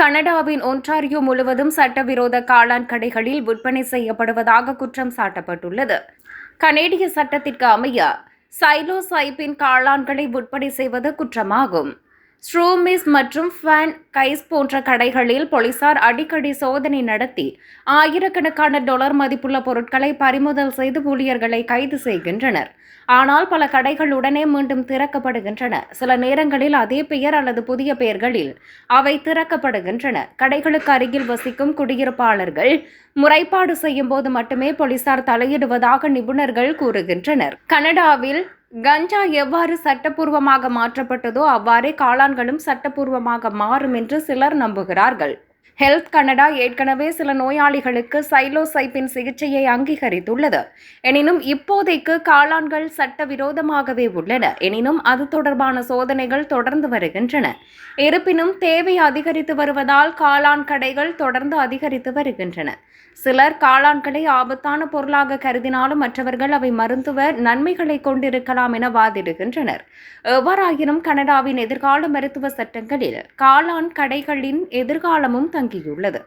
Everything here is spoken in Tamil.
கனடாவின் ஒன்டாரியோ முழுவதும் சட்டவிரோத காளான் கடைகளில் விற்பனை செய்யப்படுவதாக குற்றம் சாட்டப்பட்டுள்ளது. கனேடிய சட்டத்திற்கு அமைய சைலோசைப்பின் காளான்களை விற்பனை செய்வது குற்றமாகும். ஸ்ட்ரூமிஸ் மற்றும் ஃபேன் கைஸ் போன்ற கடைகளில் போலீசார் அடிக்கடி சோதனை நடத்தி ஆயிரக்கணக்கான டாலர் மதிப்புள்ள பொருட்களை பறிமுதல் செய்து ஊழியர்களை கைது செய்கின்றனர். ஆனால் பல கடைகள் உடனே மீண்டும் திறக்கப்படுகின்றன. சில நேரங்களில் அதே பெயர் அல்லது புதிய பெயர்களில் அவை திறக்கப்படுகின்றன. கடைகளுக்கு அருகில் வசிக்கும் குடியிருப்பாளர்கள் முறைப்பாடு செய்யும் போது மட்டுமே போலீசார் தலையிடுவதாக நிபுணர்கள் கூறுகின்றனர். கனடாவில் கஞ்சா எவ்வாறு சட்டப்பூர்வமாக மாற்றப்பட்டதோ அவ்வாறே காளான்களும் சட்டப்பூர்வமாக மாறும் என்று சிலர் நம்புகிறார்கள். ஹெல்த் கனடா ஏற்கனவே சில நோயாளிகளுக்கு சைலோசைப்பின் சிகிச்சையை அங்கீகரித்துள்ளது. எனினும் இப்போதைக்கு காளான்கள் சட்டவிரோதமாகவே உள்ளன. எனினும் அது தொடர்பான சோதனைகள் தொடர்ந்து வருகின்றன. இருப்பினும் தேவை அதிகரித்து வருவதால் காளான் கடைகள் தொடர்ந்து அதிகரித்து வருகின்றன. சிலர் காளான்களை ஆபத்தான பொருளாக கருதினாலும் மற்றவர்கள் அவை மருத்துவ நன்மைகளை கொண்டிருக்கலாம் என வாதிடுகின்றனர். எவ்வாறாயினும் கனடாவின் எதிர்கால மருத்துவ சட்டங்களில் காளான் கடைகளின் எதிர்காலமும் தங்கியுள்ளது.